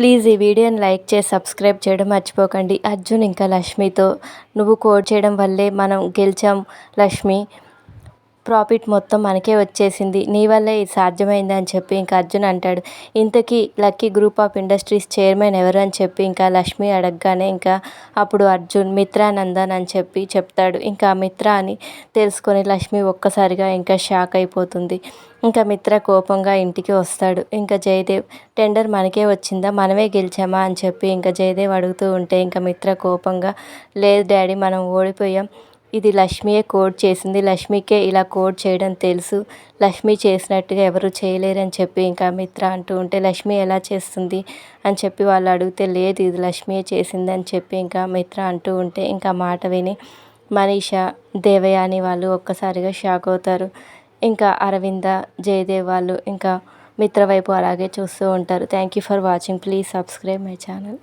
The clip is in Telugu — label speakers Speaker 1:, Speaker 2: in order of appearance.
Speaker 1: ప్లీజ్ ఈ వీడియోని లైక్ చేసి సబ్స్క్రైబ్ చేయడం మర్చిపోకండి. అర్జున్ ఇంకా లక్ష్మితో నువ్వు కోడ్ చేయడం వల్లే మనం గెలిచాం లక్ష్మి. ప్రాఫిట్ మొత్తం మనకే వచ్చేసింది. నీ వల్లే ఇది సాధ్యమైంది అని చెప్పి ఇంకా అర్జున్ అంటాడు. ఇంతకీ lucky group of industries chairman ఎవరు అని చెప్పి ఇంకా లక్ష్మి అడగగానే ఇంకా అప్పుడు అర్జున్ మిత్రానందన్ అని చెప్పి చెప్తాడు. ఇంకా మిత్ర అని తెలుసుకొని లక్ష్మి ఒక్కసారిగా ఇంకా షాక్ అయిపోతుంది. ఇంకా మిత్ర కోపంగా ఇంటికి వస్తాడు. ఇంకా జయదేవ్ టెండర్ మనకే వచ్చిందా? మనమే గెలిచామా? అని చెప్పి ఇంకా జయదేవ్ అడుగుతూ ఉంటే ఇంకా మిత్ర కోపంగా లేదు డాడీ మనం ఓడిపోయాం. ఇది లక్ష్మియే కోడ్ చేసింది. లక్ష్మికే ఇలా కోడ్ చేయడం తెలుసు. లక్ష్మి చేసినట్టుగా ఎవరు చేయలేరని చెప్పి ఇంకా మిత్ర అంటూ ఉంటే లక్ష్మి ఎలా చేస్తుంది అని చెప్పి వాళ్ళు అడిగితే లేదు ఇది లక్ష్మియే చేసింది అని చెప్పి ఇంకా మిత్ర అంటూ ఉంటే ఇంకా మాట విని మనీషా దేవయాని వాళ్ళు ఒక్కసారిగా షాక్ అవుతారు. ఇంకా అరవింద జయదేవ్ వాళ్ళు ఇంకా మిత్ర వైపు అలాగే చూస్తూ ఉంటారు. Thank you for watching please subscribe my channel